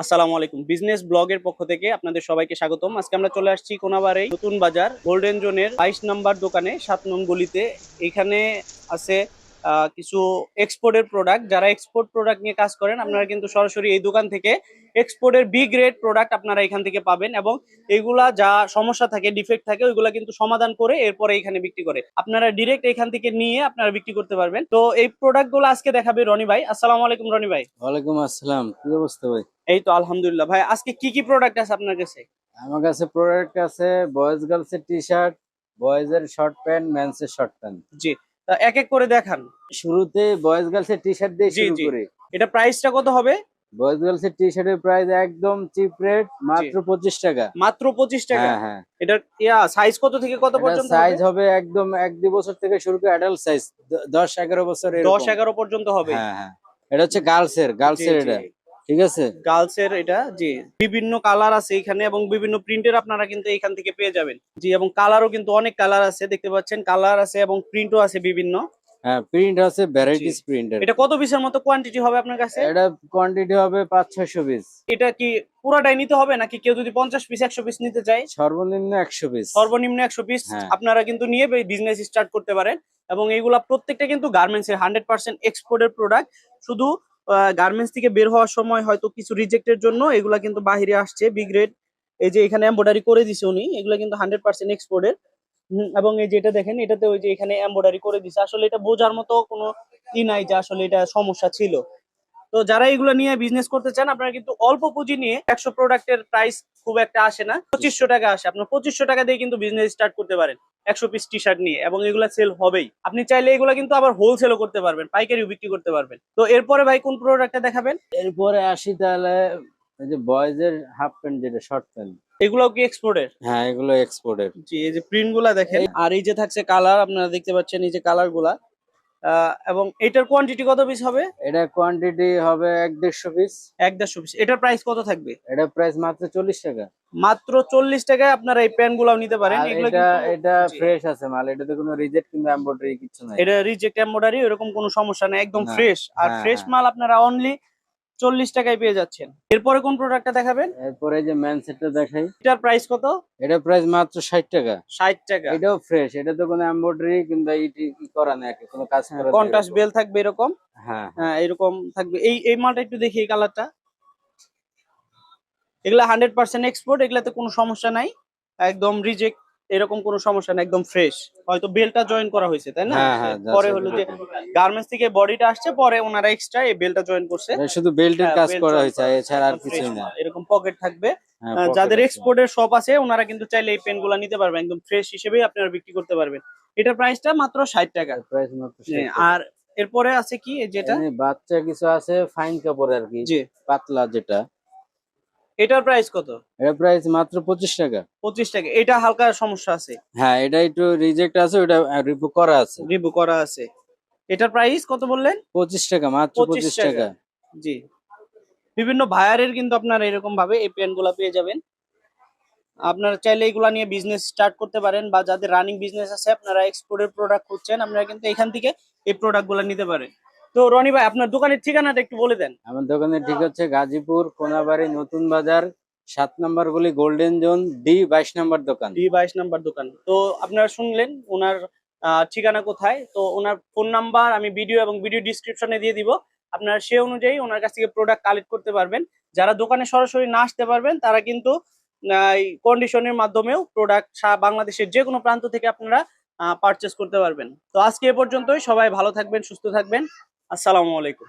আসসালামু আলাইকুম। বিজনেস ব্লগের পক্ষ থেকে আপনাদের সবাইকে স্বাগতম। আজকে আমরা চলে আসছি কোনাবারে নতুন বাজার গোল্ডেন জোনের বাইশ নাম্বার দোকানে, সাত নং গলিতে। এখানে আছে কিছু এক্সপোর্টের প্রোডাক্ট যারা এক্সপোর্ট প্রোডাক্ট নিয়ে কাজ করেন আপনারা কিন্তু সরাসরি এই দোকান থেকে এক্সপোর্টের বি গ্রেড প্রোডাক্ট আপনারা এখান থেকে পাবেন এবং এগুলা যা সমস্যা থাকে ডিফেক্ট থাকে ওইগুলা কিন্তু সমাধান করে এরপরে এখানে বিক্রি করে। আপনারা ডিরেক্ট এখান থেকে নিয়ে আপনারা বিক্রি করতে পারবেন। তো এই প্রোডাক্টগুলো আজকে দেখাবে রনি ভাই। আসসালামু আলাইকুম রনি ভাই। ওয়ালাইকুম আসসালাম। কি অবস্থা ভাই? এই তো আলহামদুলিল্লাহ। ভাই আজকে কি কি প্রোডাক্ট আছে আপনার কাছে? আমার কাছে প্রোডাক্ট আছে বয়েজ গার্লস এর টি শার্ট বয়েজ এর শর্ট প্যান্ট মেন্স এর শর্ট প্যান্ট জি। এক এক করে দেখান। শুরুতে বয়েজ গার্লস এর টি শার্ট দিয়ে শুরু। করি। এটা প্রাইসটা কত হবে? বয়েজ গার্লস এর টি শার্টের প্রাইস একদম চিপ রেট মাত্র পঁচিশ টাকা। মাত্র পঁচিশ টাকা? হ্যাঁ হ্যাঁ। এটার ইয়া সাইজ কত থেকে কত পর্যন্ত সাইজ হবে? একদম এক দুই বছর থেকে শুরু করে অ্যাডাল্ট সাইজ দশ এগারো বছর এরকম। দশ এগারো পর্যন্ত হবে। হ্যাঁ হ্যাঁ। এটা হচ্ছে গার্লস এর গার্লস এর এটা। ঠিক আছে? গার্লস এর এটা জি। বিভিন্ন কালার আছে এখানে এবং বিভিন্ন প্রিন্টের আপনারা কিন্তু এখান থেকে পেয়ে যাবেন। জি এবং কালারও কিন্তু অনেক কালার আছে দেখতে পাচ্ছেন? কালার আছে এবং প্রিন্টও আছে বিভিন্ন। হ্যাঁ প্রিন্ট আছে ভ্যারাইটিস এটা কত পিসের মতো কোয়ান্টিটি হবে আপনার কাছে? এটা কোয়ান্টিটি হবে পাঁচ ছয়শো পিস এটা কি পুরাটাই নিতে হবে নাকি কেউ যদি পঞ্চাশ পিস একশো পিস নিতে চায়? সর্বনিম্ন একশো পিস সর্বনিম্ন একশো পিস হ্যাঁ। আপনারা কিন্তু নিয়ে বিজনেস স্টার্ট করতে পারেন। এবং এইগুলা প্রত্যেকটা কিন্তু গার্মেন্টস এর হান্ড্রেড পার্সেন্ট এক্সপোর্টের প্রোডাক্ট শুধু গার্মেন্টস থেকে বের হওয়ার সময় হয়তো কিছু রিজেক্টের জন্য এগুলা কিন্তু বাহিরে আসছে বি গ্রেড এই যে এখানে এম্বয়ডারি করে দিছে উনি, এগুলা কিন্তু হান্ড্রেড পার্সেন্ট এক্সপোর্টের এবং এই যেটা দেখেন, এটাতে ওই যে এখানে এম্বয়ডারি করে দিছে, আসলে এটা বোঝার মতো কোনো ই নাই যে আসলে এটা সমস্যা ছিল। তো যারা এগুলো নিয়ে বিজনেস করতে চান, আপনারা কিন্তু অল্প পুঁজি নিয়ে একশো প্রোডাক্টের প্রাইস খুব একটা আসে না, পঁচিশশো টাকা আসে, আপনার পঁচিশশো টাকা দিয়ে কিন্তু বিজনেস স্টার্ট করতে পারেন। একশো পিস টি শার্ট নিয়ে এবং এগুলো সেল হবেই। আপনি চাইলে এগুলো কিন্তু আবার হোলসেলও করতে পারবেন পাইকারিও বিক্রি করতে পারবেন। তো এরপরে ভাই কোন প্রোডাক্টটা দেখাবেন? এরপরে আসি তাহলে এই যে বয়েজ এর হাফ প্যান্ট যেটা শর্ট প্যান্ট এগুলাও কি এক্সপোর্টের হ্যাঁ এগুলো এক্সপোর্টের জি এই যে প্রিন্টগুলা দেখেন। আর এই যে থাকছে কালার আপনারা দেখতে পাচ্ছেন এই যে কালারগুলা। এবং এটার কোয়ান্টিটি কত পিস হবে? এটা কোয়ান্টিটি হবে এক দেড়শো পিস এক দেড়শো পিস এটার প্রাইস কত থাকবে? এটার প্রাইস মাত্র চল্লিশ টাকা। মাত্র চল্লিশ টাকায় আপনারা এই প্যান্ট গুলাও নিতে পারেন। এটা এটা ফ্রেশ আছে মাল। এটাতে কোনো রিজেক্ট কিংবা এমব্রয়ডারি কিছু নাই। এটা রিজেক্ট এমব্রয়ডারি এরকম কোনো সমস্যা নেই। একদম ফ্রেশ আর হ্যাঁ, ফ্রেশ হ্যাঁ। মাল আপনারা অনলি চল্লিশ টাকায় পেয়ে যাচ্ছেন। এরপরে কোন প্রোডাক্টটা দেখাবেন? এরপরে যে ম্যান সেটটা দেখাই। এটার প্রাইস কত? এটা প্রাইস মাত্র ষাট টাকা। ষাট টাকা। এটাও ফ্রেশ এটা তো কোনো এমব্রয়ডারি কিংবা ইটি করা নেই কোনো কাজ নেই। কন্টাস বেল থাকবে এরকম? হ্যাঁ। হ্যাঁ এরকম থাকবে। এই এই মালটা একটু দেখি এই কালারটা এগুলা হান্ড্রেড পার্সেন্ট এক্সপোর্ট এগুলাতে কোনো সমস্যা নাই। একদম রিজেক্ট এরকম কোনো সমস্যা নাই একদম ফ্রেশ হয়তো বেলটা জয়েন করা হয়েছে তাই না? হ্যাঁ, হ্যাঁ, পরে হলো যে গার্মেন্টস থেকে বডিটা আসছে পরে ওনারা এক্সট্রা এই বেলটা জয়েন করছে। শুধু বেল্টের হ্যাঁ, কাজ করা হয়েছে এছাড়া আর fresh না। এরকম পকেট থাকবে। যাদের। এক্সপোর্টের শপ আছে ওনারা কিন্তু চাইলে এই পেনগুলা নিতে পারবেন একদম ফ্রেশ হিসেবেই আপনারা বিক্রি করতে পারবেন। এটার প্রাইসটা মাত্র ষাট টাকা। প্রাইস মাত্র 60। আর এরপরে আছে কি যেটা? বাচ্চা কিছু আছে ফাইন কাপড় আর কি। পাতলা যেটা। এটার প্রাইস কত? এটা প্রাইস মাত্র পঁচিশ টাকা। পঁচিশ টাকা। এটা হালকা সমস্যা আছে। হ্যাঁ এটা একটু রিজেক্ট আছে ওটা রিপু করা আছে। রিভিউ করা আছে। এটার প্রাইস কত বললেন? পঁচিশ টাকা মাত্র 25 পঁচিশ টাকা। জি। বিভিন্ন ভায়ারের কিন্তু আপনারা এরকম ভাবে এই পেনগুলা পেয়ে যাবেন। আপনারা চাইলে এগুলা নিয়ে বিজনেস স্টার্ট করতে পারেন বা যাদের রানিং বিজনেস আছে আপনারা এক্সপোর্টের প্রোডাক্ট খুঁজছেন আপনারা কিন্তু এখান থেকে এই প্রোডাক্টগুলা নিতে পারেন। তো রনি ভাই আপনার দোকানের ঠিকানাটা একটু বলে দেন। আমার দোকানের ঠিক হচ্ছে গাজীপুর কোনাবাড়ি নতুন বাজার সাত নম্বর গুলি গোল্ডেন জোন ডি বাইশ নম্বর দোকান। ডি বাইশ নাম্বার দোকান। তো আপনারা শুনলেন ওনার ঠিকানা কোথায়? তো ওনার ফোন নাম্বার আমি ভিডিও এবং ভিডিও ডিসক্রিপশনে দিয়ে দিব। আপনারা সে অনুযায়ী ওনার কাছ থেকে প্রোডাক্ট কালেক্ট করতে পারবেন। যারা দোকানে সরাসরি না আসতে পারবেন তারা কিন্তু কন্ডিশনের মাধ্যমেও প্রোডাক্ট বাংলাদেশের যে কোনো প্রান্ত থেকে আপনারা পারচেস করতে পারবেন। তো আজকে এ পর্যন্তই। সবাই ভালো থাকবেন সুস্থ থাকবেন। আসসালামু আলাইকুম।